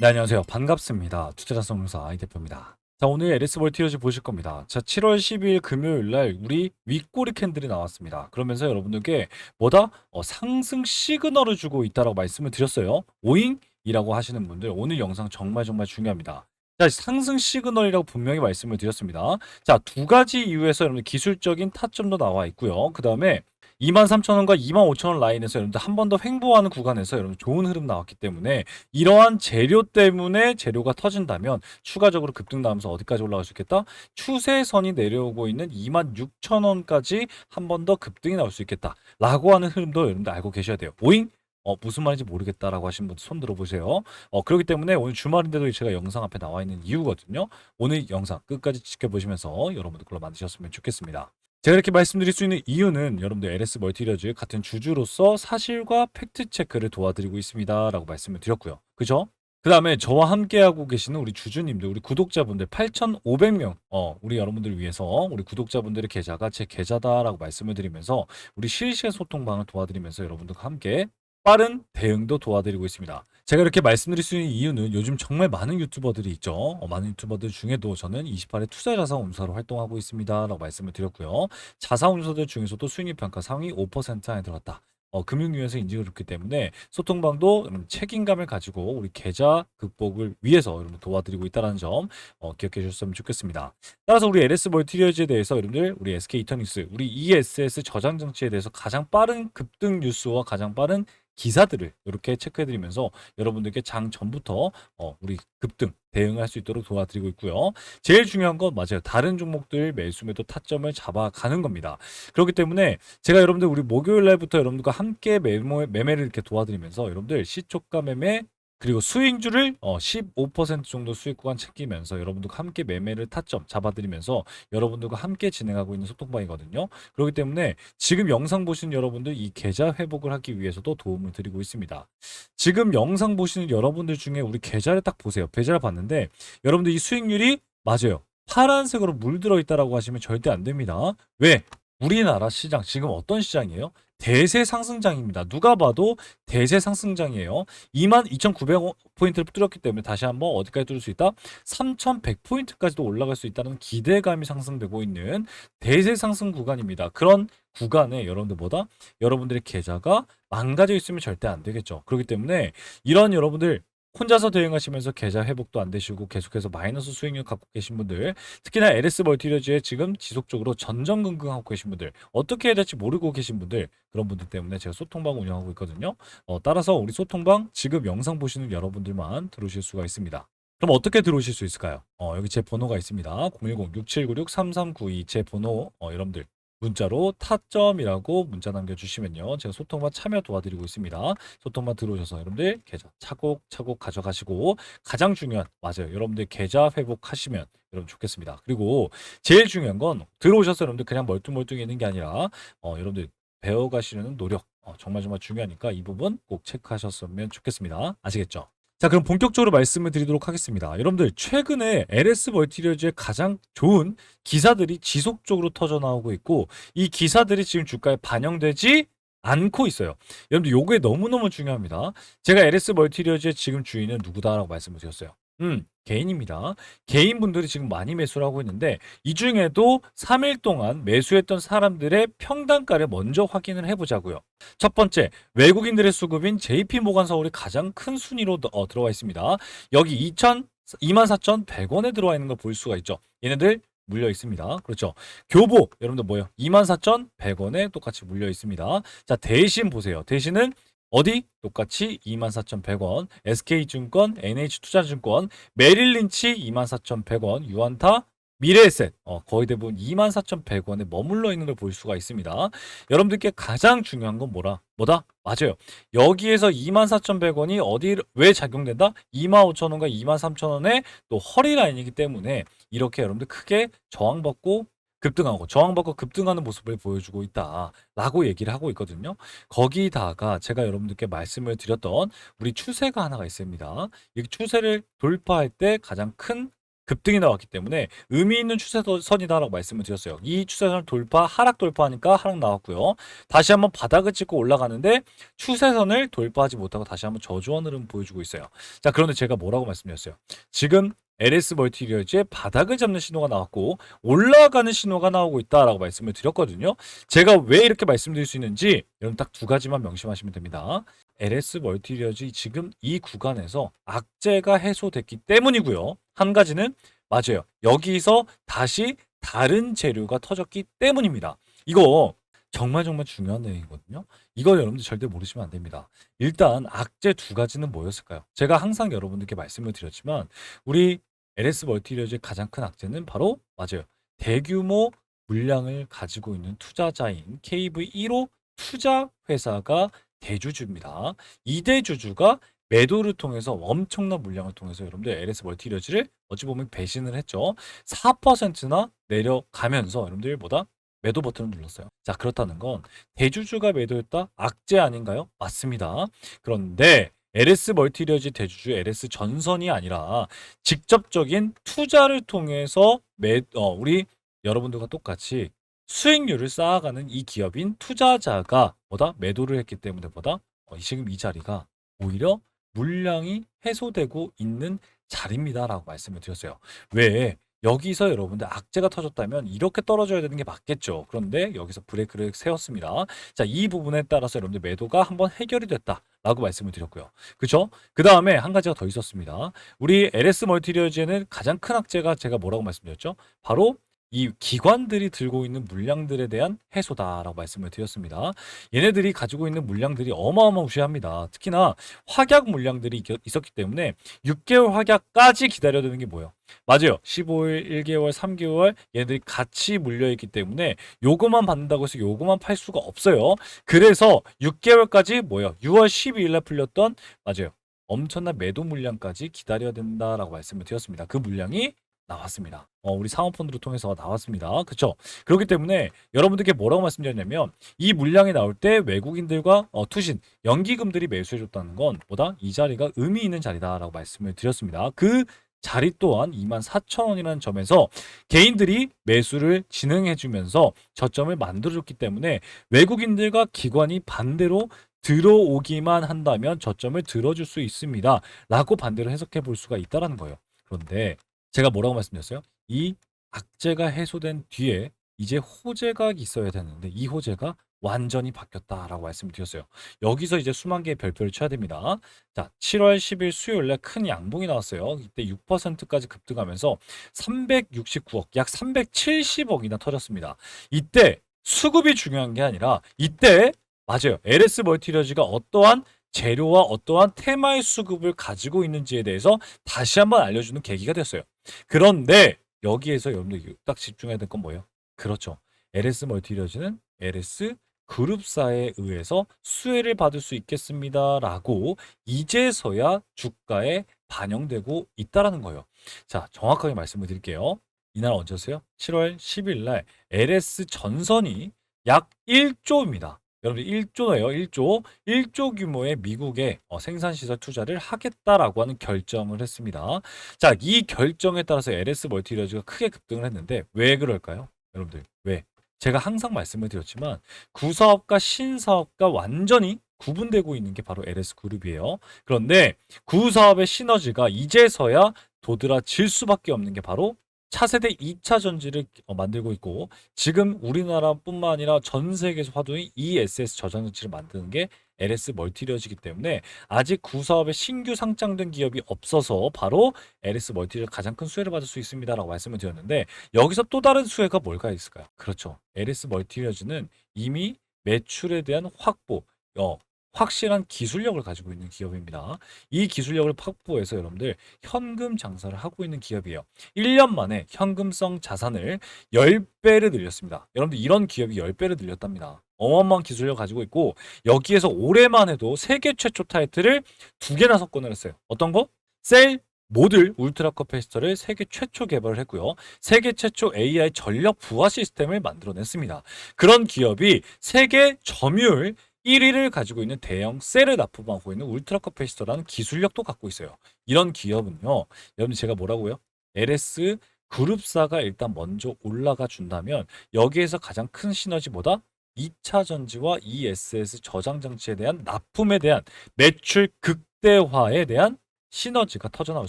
네, 안녕하세요. 반갑습니다. 투자자성공사 아이 대표입니다. 자, 오늘 LS 멀티러즈 보실 겁니다. 자, 7월 12일 금요일 날 우리 윗꼬리 캔들이 나왔습니다. 그러면서 여러분들께 뭐다? 어, 상승 시그널을 주고 있다라고 말씀을 드렸어요. 오잉이라고 하시는 분들 오늘 영상 정말 정말 중요합니다. 자, 상승 시그널이라고 분명히 말씀을 드렸습니다. 자, 두 가지 이유에서 여러분들 기술적인 타점도 나와 있고요. 그 다음에 23,000원과 25,000원 라인에서 여러분들 한 번 더 횡보하는 구간에서 여러분 좋은 흐름 나왔기 때문에 이러한 재료 때문에 재료가 터진다면 추가적으로 급등 나오면서 어디까지 올라갈 수 있겠다? 추세선이 내려오고 있는 26,000원까지 한 번 더 급등이 나올 수 있겠다. 라고 하는 흐름도 여러분들 알고 계셔야 돼요. 오잉? 어, 무슨 말인지 모르겠다라고 하신 분들 손 들어보세요. 어, 그렇기 때문에 오늘 주말인데도 제가 영상 앞에 나와 있는 이유거든요. 오늘 영상 끝까지 지켜보시면서 여러분들 그걸 만드셨으면 좋겠습니다. 제가 이렇게 말씀드릴 수 있는 이유는 여러분들 LS 멀티리어즈 같은 주주로서 사실과 팩트 체크를 도와드리고 있습니다라고 말씀을 드렸고요. 그죠? 그 다음에 저와 함께하고 계시는 우리 주주님들, 우리 구독자분들 8,500명, 어, 우리 여러분들을 위해서 우리 구독자분들의 계좌가 제 계좌다라고 말씀을 드리면서 우리 실시간 소통방을 도와드리면서 여러분들과 함께 빠른 대응도 도와드리고 있습니다. 제가 이렇게 말씀드릴 수 있는 이유는 요즘 정말 많은 유튜버들이 있죠. 어, 많은 유튜버들 중에도 저는 28회 투자 자산 운사로 활동하고 있습니다 라고 말씀을 드렸고요. 자산 운사들 중에서도 수익률 평가 상위 5% 안에 들어갔다. 어, 금융위에서 인증을 줬기 때문에 소통방도 책임감을 가지고 우리 계좌 극복을 위해서 여러분 도와드리고 있다는 점 어, 기억해 주셨으면 좋겠습니다. 따라서 우리 LS 멀티리어즈에 대해서 여러분들 우리 SK 이터닉스, 우리 ESS 저장 장치에 대해서 가장 빠른 급등 뉴스와 가장 빠른 기사들을 이렇게 체크해드리면서 여러분들께 장 전부터 어, 우리 급등 대응할 수 있도록 도와드리고 있고요. 제일 중요한 건 맞아요. 다른 종목들 매수 매도 타점을 잡아가는 겁니다. 그렇기 때문에 제가 여러분들 우리 목요일 날부터 여러분들과 함께 매모, 매매를 이렇게 도와드리면서 여러분들 시초가 매매 그리고 수익률을 어, 15% 정도 수익 구간 챙기면서 여러분들과 함께 매매를 타점 잡아드리면서 여러분들과 함께 진행하고 있는 소통방이거든요. 그렇기 때문에 지금 영상 보시는 여러분들 이 계좌 회복을 하기 위해서도 도움을 드리고 있습니다. 지금 영상 보시는 여러분들 중에 우리 계좌를 딱 보세요. 계좌를 봤는데 여러분들 이 수익률이 맞아요. 파란색으로 물들어 있다라고 하시면 절대 안 됩니다. 왜? 우리나라 시장 지금 어떤 시장이에요? 대세 상승장입니다. 누가 봐도 대세 상승장이에요. 22,900포인트를 뚫었기 때문에 다시 한번 어디까지 뚫을 수 있다? 3,100포인트까지도 올라갈 수 있다는 기대감이 상승되고 있는 대세 상승 구간입니다. 그런 구간에 여러분들보다 여러분들의 계좌가 망가져 있으면 절대 안 되겠죠. 그렇기 때문에 이런 여러분들 혼자서 대응하시면서 계좌 회복도 안 되시고 계속해서 마이너스 수익률 갖고 계신 분들 특히나 LS 멀티리어즈에 지금 지속적으로 전전긍긍하고 계신 분들 어떻게 해야 될지 모르고 계신 분들 그런 분들 때문에 제가 소통방 운영하고 있거든요. 어, 따라서 우리 소통방 지금 영상 보시는 여러분들만 들어오실 수가 있습니다. 그럼 어떻게 들어오실 수 있을까요? 어, 여기 제 번호가 있습니다. 010-6796-3392 제 번호. 어, 여러분들 문자로 타점이라고 문자 남겨주시면요. 제가 소통만 참여 도와드리고 있습니다. 소통만 들어오셔서 여러분들 계좌 차곡차곡 가져가시고 가장 중요한 맞아요. 여러분들 계좌 회복하시면 여러분 좋겠습니다. 그리고 제일 중요한 건 들어오셔서 여러분들 그냥 멀뚱멀뚱 있는 게 아니라 어, 여러분들 배워가시려는 노력 어, 정말 정말 중요하니까 이 부분 꼭 체크하셨으면 좋겠습니다. 아시겠죠? 자, 그럼 본격적으로 말씀을 드리도록 하겠습니다. 여러분들, 최근에 LS 멀티리어즈의 가장 좋은 기사들이 지속적으로 터져 나오고 있고, 이 기사들이 지금 주가에 반영되지 않고 있어요. 여러분들, 요게 너무너무 중요합니다. 제가 LS 멀티리어즈의 지금 주인은 누구다라고 말씀을 드렸어요. 음, 개인입니다. 개인분들이 지금 많이 매수를 하고 있는데, 이 중에도 3일 동안 매수했던 사람들의 평단가를 먼저 확인을 해보자고요. 첫 번째, 외국인들의 수급인 JP 모간 서울이 가장 큰 순위로 어, 들어와 있습니다. 여기 2천 24,100원에 들어와 있는 걸 볼 수가 있죠. 얘네들 물려 있습니다. 그렇죠. 교보 여러분들 뭐예요? 24,100원에 똑같이 물려 있습니다. 자, 대신 보세요. 대신은 어디? 똑같이 24,100원, SK증권, NH투자증권, 메릴린치 24,100원, 유한타, 미래에셋 어, 거의 대부분 24,100원에 머물러 있는 걸 볼 수가 있습니다. 여러분들께 가장 중요한 건 뭐라? 뭐다? 맞아요. 여기에서 24,100원이 어디 왜 작용된다? 25,000원과 23,000원의 또 허리 라인이기 때문에 이렇게 여러분들 크게 저항받고 급등하고 저항받고 급등하는 모습을 보여주고 있다라고 얘기를 하고 있거든요. 거기다가 제가 여러분들께 말씀을 드렸던 우리 추세가 하나가 있습니다. 이 추세를 돌파할 때 가장 큰 급등이 나왔기 때문에 의미 있는 추세선이다라고 말씀을 드렸어요. 이 추세선을 돌파, 하락 돌파하니까 하락 나왔고요. 다시 한번 바닥을 찍고 올라가는데 추세선을 돌파하지 못하고 다시 한번 저조한 흐름 보여주고 있어요. 자, 그런데 제가 뭐라고 말씀드렸어요? 지금 LS 멀티리얼즈의 바닥을 잡는 신호가 나왔고 올라가는 신호가 나오고 있다라고 말씀을 드렸거든요. 제가 왜 이렇게 말씀드릴 수 있는지 여러분 딱 두 가지만 명심하시면 됩니다. LS 멀티리얼즈 지금 이 구간에서 악재가 해소됐기 때문이고요. 한 가지는 맞아요. 여기서 다시 다른 재료가 터졌기 때문입니다. 이거 정말 정말 중요한 내용이거든요. 이거 여러분들 절대 모르시면 안 됩니다. 일단 악재 두 가지는 뭐였을까요? 제가 항상 여러분들께 말씀을 드렸지만 우리 LS 멀티리얼즈의 가장 큰 악재는 바로 맞아요. 대규모 물량을 가지고 있는 투자자인 KV1호 투자 회사가 대주주입니다. 이 대주주가 매도를 통해서 엄청난 물량을 통해서 여러분들 LS 멀티리얼즈를 어찌 보면 배신을 했죠. 4%나 내려가면서 여러분들 보다 매도 버튼을 눌렀어요. 자, 그렇다는 건 대주주가 매도했다? 악재 아닌가요? 맞습니다. 그런데 LS 멀티리얼즈 대주주 LS 전선이 아니라 직접적인 투자를 통해서 매, 어, 우리 여러분들과 똑같이 수익률을 쌓아가는 이 기업인 투자자가 뭐다? 매도를 했기 때문에 보다 어, 지금 이 자리가 오히려 물량이 해소되고 있는 자리입니다라고 말씀을 드렸어요. 왜? 여기서 여러분들 악재가 터졌다면 이렇게 떨어져야 되는 게 맞겠죠. 그런데 여기서 브레이크를 세웠습니다. 자, 이 부분에 따라서 여러분들 매도가 한번 해결이 됐다라고 말씀을 드렸고요. 그죠? 그 다음에 한 가지가 더 있었습니다. 우리 LS 멀티리얼즈에는 가장 큰 악재가 제가 뭐라고 말씀드렸죠? 바로 이 기관들이 들고 있는 물량들에 대한 해소다라고 말씀을 드렸습니다. 얘네들이 가지고 있는 물량들이 어마어마무시합니다. 특히나 확약 물량들이 있- 있었기 때문에 6개월 확약까지 기다려야 되는 게 뭐예요? 맞아요. 15일, 1개월, 3개월 얘네들이 같이 물려있기 때문에 요거만 받는다고 해서 요거만 팔 수가 없어요. 그래서 6개월까지 뭐예요? 6월 12일 날 풀렸던 맞아요. 엄청난 매도 물량까지 기다려야 된다라고 말씀을 드렸습니다. 그 물량이 나왔습니다. 어, 우리 사모펀드를 통해서 나왔습니다. 그렇죠? 그렇기 때문에 여러분들께 뭐라고 말씀드렸냐면 이 물량이 나올 때 외국인들과 어, 투신, 연기금들이 매수해줬다는 건 보다 이 자리가 의미 있는 자리다라고 말씀을 드렸습니다. 그 자리 또한 24,000원이라는 점에서 개인들이 매수를 진행해주면서 저점을 만들어줬기 때문에 외국인들과 기관이 반대로 들어오기만 한다면 저점을 들어줄 수 있습니다. 라고 반대로 해석해 볼 수가 있다라는 거예요. 그런데 제가 뭐라고 말씀드렸어요? 이 악재가 해소된 뒤에 이제 호재가 있어야 되는데 이 호재가 완전히 바뀌었다라고 말씀드렸어요. 여기서 이제 수만 개의 별표를 쳐야 됩니다. 자, 7월 10일 수요일 날큰 양봉이 나왔어요. 이때 6%까지 급등하면서 369억, 약 370억이나 터졌습니다. 이때 수급이 중요한 게 아니라 이때 맞아요. LS 멀티리얼즈가 어떠한 재료와 어떠한 테마의 수급을 가지고 있는지에 대해서 다시 한번 알려주는 계기가 됐어요. 그런데 여기에서 여러분들 딱 집중해야 될 건 뭐예요? 그렇죠. LS 멀티리얼즈는 LS 그룹사에 의해서 수혜를 받을 수 있겠습니다라고 이제서야 주가에 반영되고 있다라는 거예요. 자, 정확하게 말씀을 드릴게요. 이날 언제였어요? 7월 10일 날 LS 전선이 약 1조입니다. 여러분 1조예요. 1조. 1조 규모의 미국의 어, 생산시설 투자를 하겠다라고 하는 결정을 했습니다. 자, 이 결정에 따라서 LS 멀티리얼즈가 크게 급등을 했는데 왜 그럴까요? 여러분들 왜? 제가 항상 말씀을 드렸지만 구사업과 신사업과 완전히 구분되고 있는 게 바로 LS 그룹이에요. 그런데 구사업의 시너지가 이제서야 도드라질 수밖에 없는 게 바로 차세대 2차 전지를 어, 만들고 있고 지금 우리나라뿐만 아니라 전 세계에서 화두인 ESS 저장장치를 만드는 게 LS 멀티리얼즈이기 때문에 아직 구사업에 신규 상장된 기업이 없어서 바로 LS 멀티리얼 가장 큰 수혜를 받을 수 있습니다라고 말씀을 드렸는데 여기서 또 다른 수혜가 뭘까 있을까요? 그렇죠. LS 멀티리얼즈는 이미 매출에 대한 확보, 어, 확실한 기술력을 가지고 있는 기업입니다. 이 기술력을 확보해서 여러분들 현금 장사를 하고 있는 기업이에요. 1년 만에 현금성 자산을 10배를 늘렸습니다. 여러분들 이런 기업이 10배를 늘렸답니다. 어마어마한 기술력 가지고 있고 여기에서 올해만 해도 세계 최초 타이틀을 두 개나 석권을 했어요. 어떤 거? 셀 모듈 울트라 커패시터를 세계 최초 개발을 했고요. 세계 최초 AI 전력 부하 시스템을 만들어냈습니다. 그런 기업이 세계 점유율 1위를 가지고 있는 대형 셀을 납품하고 있는 울트라 커패시터라는 기술력도 갖고 있어요. 이런 기업은요. 여러분 제가 뭐라고요? LS 그룹사가 일단 먼저 올라가 준다면 여기에서 가장 큰 시너지보다 2차 전지와 ESS 저장 장치에 대한 납품에 대한 매출 극대화에 대한 시너지가 터져 나올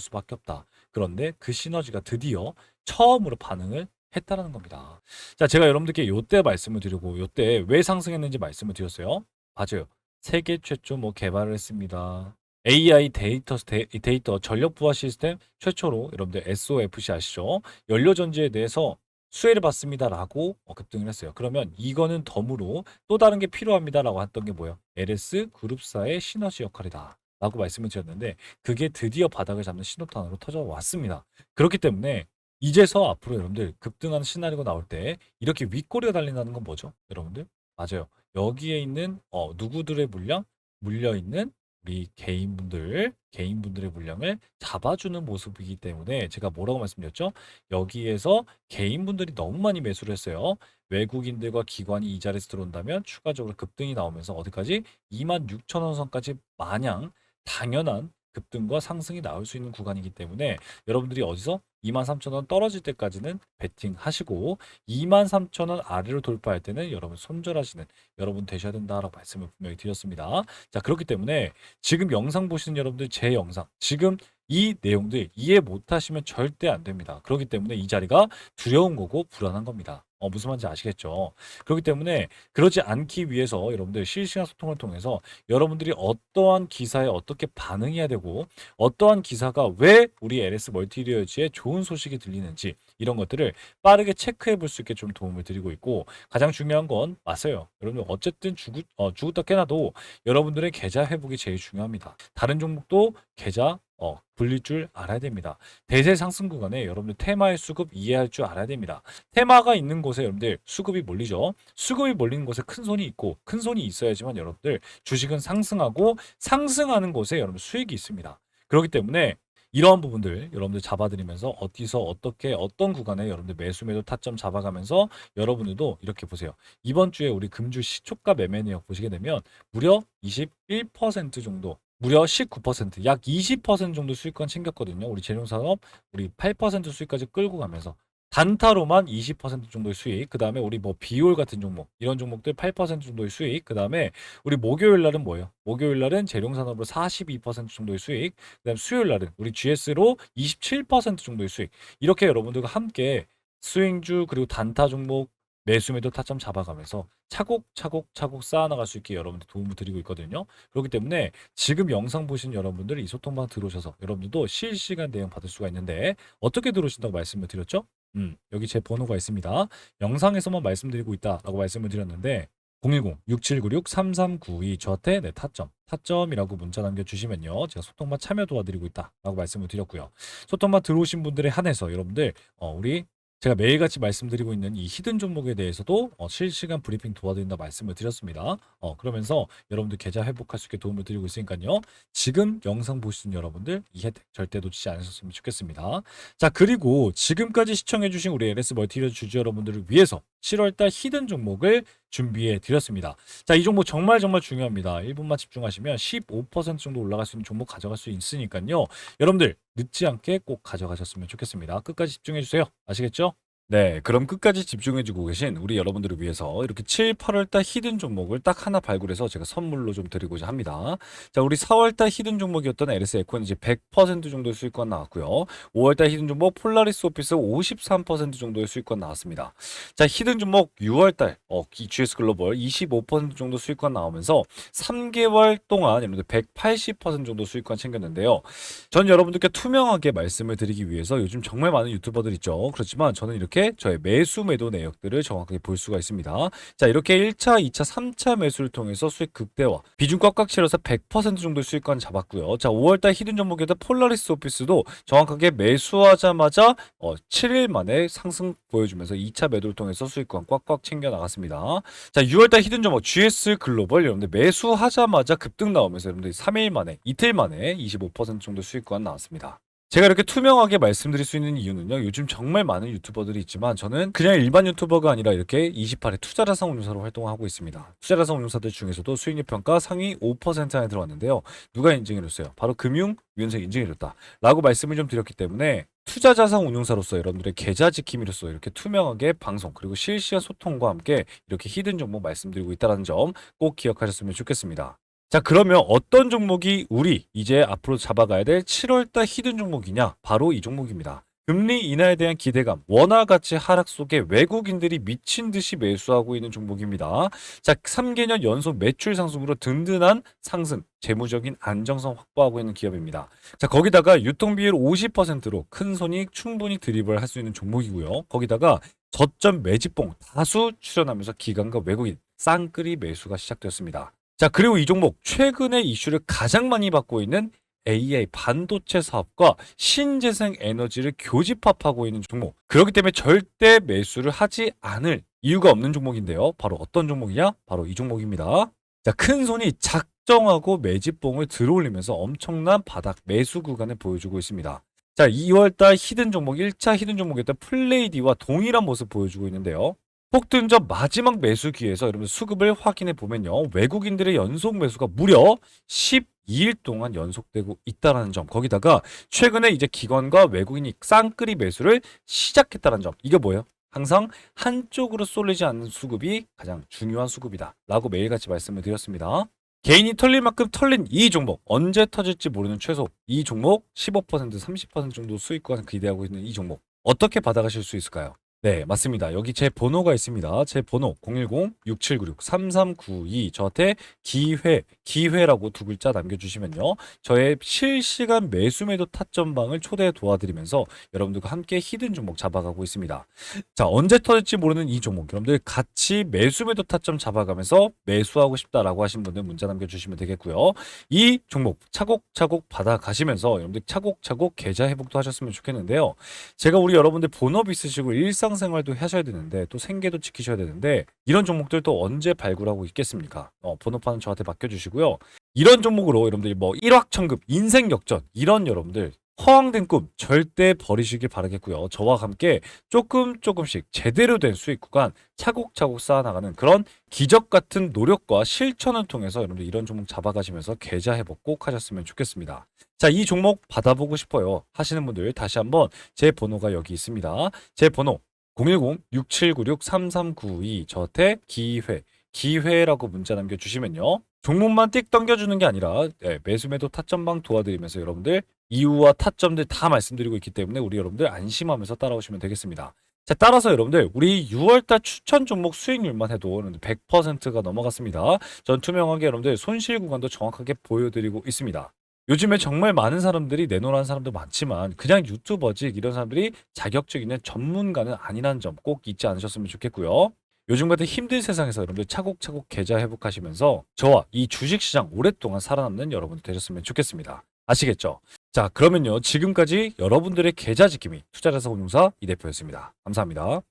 수밖에 없다. 그런데 그 시너지가 드디어 처음으로 반응을 했다라는 겁니다. 자, 제가 여러분들께 요때 말씀을 드리고 요때 왜 상승했는지 말씀을 드렸어요. 맞아요. 세계 최초 뭐 개발을 했습니다. AI 데이터 데, 데이터 전력 부하 시스템 최초로 여러분들 SOFC 아시죠? 연료 전지에 대해서 수혜를 받습니다라고 어, 급등을 했어요. 그러면 이거는 덤으로 또 다른 게 필요합니다라고 했던 게 뭐예요? LS 그룹사의 시너지 역할이다. 라고 말씀을 드렸는데 그게 드디어 바닥을 잡는 신호탄으로 터져 왔습니다. 그렇기 때문에 이제서 앞으로 여러분들 급등하는 시나리오가 나올 때 이렇게 윗꼬리가 달린다는 건 뭐죠? 여러분들? 맞아요. 여기에 있는 어, 누구들의 물량? 물려 있는 우리 개인분들, 개인분들의 물량을 잡아주는 모습이기 때문에 제가 뭐라고 말씀드렸죠? 여기에서 개인분들이 너무 많이 매수를 했어요. 외국인들과 기관이 이 자리에서 들어온다면 추가적으로 급등이 나오면서 어디까지 26,000원 선까지 마냥 당연한 급등과 상승이 나올 수 있는 구간이기 때문에 여러분들이 어디서 23,000원 떨어질 때까지는 베팅 하시고 23,000원 아래로 돌파할 때는 여러분 손절하시는 여러분 되셔야 된다라고 말씀을 분명히 드렸습니다. 자, 그렇기 때문에 지금 영상 보시는 여러분들 제 영상 지금 이 내용들 이해 못 하시면 절대 안 됩니다. 그렇기 때문에 이 자리가 두려운 거고 불안한 겁니다. 어, 무슨 말인지 아시겠죠? 그렇기 때문에 그러지 않기 위해서 여러분들 실시간 소통을 통해서 여러분들이 어떠한 기사에 어떻게 반응해야 되고 어떠한 기사가 왜 우리 LS 멀티리어지에 좋은 소식이 들리는지 이런 것들을 빠르게 체크해 볼 수 있게 좀 도움을 드리고 있고 가장 중요한 건 맞아요. 여러분들 어쨌든 죽을 어, 죽었다 깨나도 여러분들의 계좌 회복이 제일 중요합니다. 다른 종목도 계좌 어, 불릴 줄 알아야 됩니다. 대세 상승 구간에 여러분들 테마의 수급 이해할 줄 알아야 됩니다. 테마가 있는 곳에 여러분들 수급이 몰리죠. 수급이 몰리는 곳에 큰 손이 있고 큰 손이 있어야지만 여러분들 주식은 상승하고 상승하는 곳에 여러분 수익이 있습니다. 그렇기 때문에 이러한 부분들 여러분들 잡아드리면서 어디서 어떻게 어떤 구간에 여러분들 매수 매도 타점 잡아가면서 여러분들도 이렇게 보세요. 이번 주에 우리 금주 시초가 매매 내역 보시게 되면 무려 21% 정도 무려 19%, 약 20% 정도 수익권 챙겼거든요. 우리 재룡산업 우리 8% 수익까지 끌고 가면서 단타로만 20% 정도의 수익, 그 다음에 우리 뭐 비올 같은 종목, 이런 종목들 8% 정도의 수익, 그 다음에 우리 목요일 날은 뭐예요? 목요일 날은 재룡산업으로 42% 정도의 수익, 그 다음 수요일 날은 우리 GS로 27% 정도의 수익. 이렇게 여러분들과 함께 스윙주 그리고 단타 종목 매수 매도 타점 잡아가면서 차곡차곡 차곡 쌓아나갈 수 있게 여러분들 도움을 드리고 있거든요. 그렇기 때문에 지금 영상 보신 여러분들 이 소통방 들어오셔서 여러분들도 실시간 내용 받을 수가 있는데 어떻게 들어오신다고 말씀을 드렸죠? 음, 여기 제 번호가 있습니다. 영상에서만 말씀드리고 있다라고 말씀을 드렸는데 010-6796-3392 저한테 네, 타점, 타점이라고 문자 남겨주시면요. 제가 소통방 참여 도와드리고 있다라고 말씀을 드렸고요. 소통방 들어오신 분들에 한해서 여러분들 어, 우리 제가 매일같이 말씀드리고 있는 이 히든 종목에 대해서도 어, 실시간 브리핑 도와드린다 말씀을 드렸습니다. 어, 그러면서 여러분들 계좌 회복할 수 있게 도움을 드리고 있으니까요. 지금 영상 보시는 여러분들 이 혜택 절대 놓치지 않으셨으면 좋겠습니다. 자 그리고 지금까지 시청해주신 우리 LS 멀티리어 주주 여러분들을 위해서 7월달 히든 종목을 준비해 드렸습니다. 자, 이 종목 정말 정말 중요합니다. 1분만 집중하시면 15% 정도 올라갈 수 있는 종목 가져갈 수 있으니까요. 여러분들 늦지 않게 꼭 가져가셨으면 좋겠습니다. 끝까지 집중해 주세요. 아시겠죠? 네, 그럼 끝까지 집중해주고 계신 우리 여러분들을 위해서 이렇게 7, 8월달 히든 종목을 딱 하나 발굴해서 제가 선물로 좀 드리고자 합니다. 자, 우리 4월달 히든 종목이었던 LS 에코는 이제 100% 정도의 수익권 나왔고요. 5월달 히든 종목 폴라리스 오피스 53% 정도의 수익권 나왔습니다. 자, 히든 종목 6월달 어, 이 GS 글로벌 25% 정도 수익권 나오면서 3개월 동안 여러분들 180% 정도 수익권 챙겼는데요. 전 여러분들께 투명하게 말씀을 드리기 위해서 요즘 정말 많은 유튜버들 있죠. 그렇지만 저는 이렇게 저의 매수 매도 내역들을 정확하게 볼 수가 있습니다. 자, 이렇게 1차, 2차, 3차 매수를 통해서 수익 극대화, 비중 꽉꽉 채워서 100% 정도 수익권 잡았고요. 자, 5월달 히든 종목에다 폴라리스 오피스도 정확하게 매수하자마자 어, 7일 만에 상승 보여주면서 2차 매도를 통해서 수익권 꽉꽉 챙겨 나갔습니다. 자, 6월달 히든 종목 GS 글로벌 여러분들 매수하자마자 급등 나오면서 여러분들 3일 만에 이틀 만에 25% 정도 수익권 나왔습니다. 제가 이렇게 투명하게 말씀드릴 수 있는 이유는요. 요즘 정말 많은 유튜버들이 있지만 저는 그냥 일반 유튜버가 아니라 이렇게 28회 투자자산 운용사로 활동하고 있습니다. 투자자산 운용사들 중에서도 수익률 평가 상위 5% 안에 들어왔는데요. 누가 인증해줬어요? 바로 금융 위원회 인증해줬다. 라고 말씀을 좀 드렸기 때문에 투자 자산 운용사로서 여러분들의 계좌 지킴이로서 이렇게 투명하게 방송 그리고 실시간 소통과 함께 이렇게 히든 종목 말씀드리고 있다는 점 꼭 기억하셨으면 좋겠습니다. 자 그러면 어떤 종목이 우리 이제 앞으로 잡아가야 될 7월달 히든 종목이냐 바로 이 종목입니다. 금리 인하에 대한 기대감, 원화 가치 하락 속에 외국인들이 미친 듯이 매수하고 있는 종목입니다. 자, 3개년 연속 매출 상승으로 든든한 상승, 재무적인 안정성 확보하고 있는 기업입니다. 자, 거기다가 유통 비율 50%로 큰 손익 충분히 드리블 할수 있는 종목이고요. 거기다가 저점 매집봉 다수 출현하면서 기관과 외국인 쌍끌이 매수가 시작되었습니다. 자, 그리고 이 종목 최근에 이슈를 가장 많이 받고 있는 AI 반도체 사업과 신재생 에너지를 교집합하고 있는 종목. 그렇기 때문에 절대 매수를 하지 않을 이유가 없는 종목인데요. 바로 어떤 종목이냐? 바로 이 종목입니다. 자, 큰 손이 작정하고 매집봉을 들어올리면서 엄청난 바닥 매수 구간을 보여주고 있습니다. 자, 2월달 히든 종목 1차 히든 종목이었던 플레이디와 동일한 모습 보여주고 있는데요. 폭등전 마지막 매수 기회에서 여러분 수급을 확인해 보면요. 외국인들의 연속 매수가 무려 12일 동안 연속되고 있다는 점. 거기다가 최근에 이제 기관과 외국인이 쌍끌이 매수를 시작했다는 점. 이게 뭐예요? 항상 한쪽으로 쏠리지 않는 수급이 가장 중요한 수급이다. 라고 매일같이 말씀을 드렸습니다. 개인이 털릴 만큼 털린 이 종목 언제 터질지 모르는 최소 이 종목 15% 30% 정도 수익권 기대하고 있는 이 종목 어떻게 받아가실 수 있을까요? 네, 맞습니다. 여기 제 번호가 있습니다. 제 번호 010-6796-3392 저한테 기회, 기회라고 두 글자 남겨주시면요. 저의 실시간 매수 매도 타점방을 초대해 도와드리면서 여러분들과 함께 히든 종목 잡아가고 있습니다. 자, 언제 터질지 모르는 이 종목 여러분들 같이 매수 매도 타점 잡아가면서 매수하고 싶다라고 하신 분들 문자 남겨주시면 되겠고요. 이 종목 차곡차곡 받아가시면서 여러분들 차곡차곡 계좌 회복도 하셨으면 좋겠는데요. 제가 우리 여러분들 본업 있으시고 일상 생활도 하셔야 되는데 또 생계도 지키셔야 되는데 이런 종목들 또 언제 발굴하고 있겠습니까? 어, 번호판은 저한테 맡겨주시고요. 이런 종목으로 여러분들이 뭐 일확천금, 인생 역전 이런 여러분들 허황된 꿈 절대 버리시길 바라겠고요. 저와 함께 조금 조금씩 제대로 된 수익 구간 차곡차곡 쌓아나가는 그런 기적 같은 노력과 실천을 통해서 여러분들 이런 종목 잡아가시면서 계좌 회복 꼭 하셨으면 좋겠습니다. 자, 이 종목 받아보고 싶어요. 하시는 분들 다시 한번 제 번호가 여기 있습니다. 제 번호 010-6796-3392 저한테 기회 기회라고 문자 남겨주시면요. 종목만 띡 당겨주는 게 아니라 네, 매수 매도 타점방 도와드리면서 여러분들 이유와 타점들 다 말씀드리고 있기 때문에 우리 여러분들 안심하면서 따라오시면 되겠습니다. 자, 따라서 여러분들 우리 6월달 추천 종목 수익률만 해도 100%가 넘어갔습니다. 전 투명하게 여러분들 손실 구간도 정확하게 보여드리고 있습니다. 요즘에 정말 많은 사람들이 내놓으라는 사람도 많지만 그냥 유튜버지 이런 사람들이 자격증 있는 전문가는 아니라는 점꼭 잊지 않으셨으면 좋겠고요. 요즘 같은 힘든 세상에서 여러분들 차곡차곡 계좌 회복하시면서 저와 이 주식시장 오랫동안 살아남는 여러분들 되셨으면 좋겠습니다. 아시겠죠? 자 그러면요 지금까지 여러분들의 계좌 지킴이 투자자산 운용사 이 대표였습니다. 감사합니다.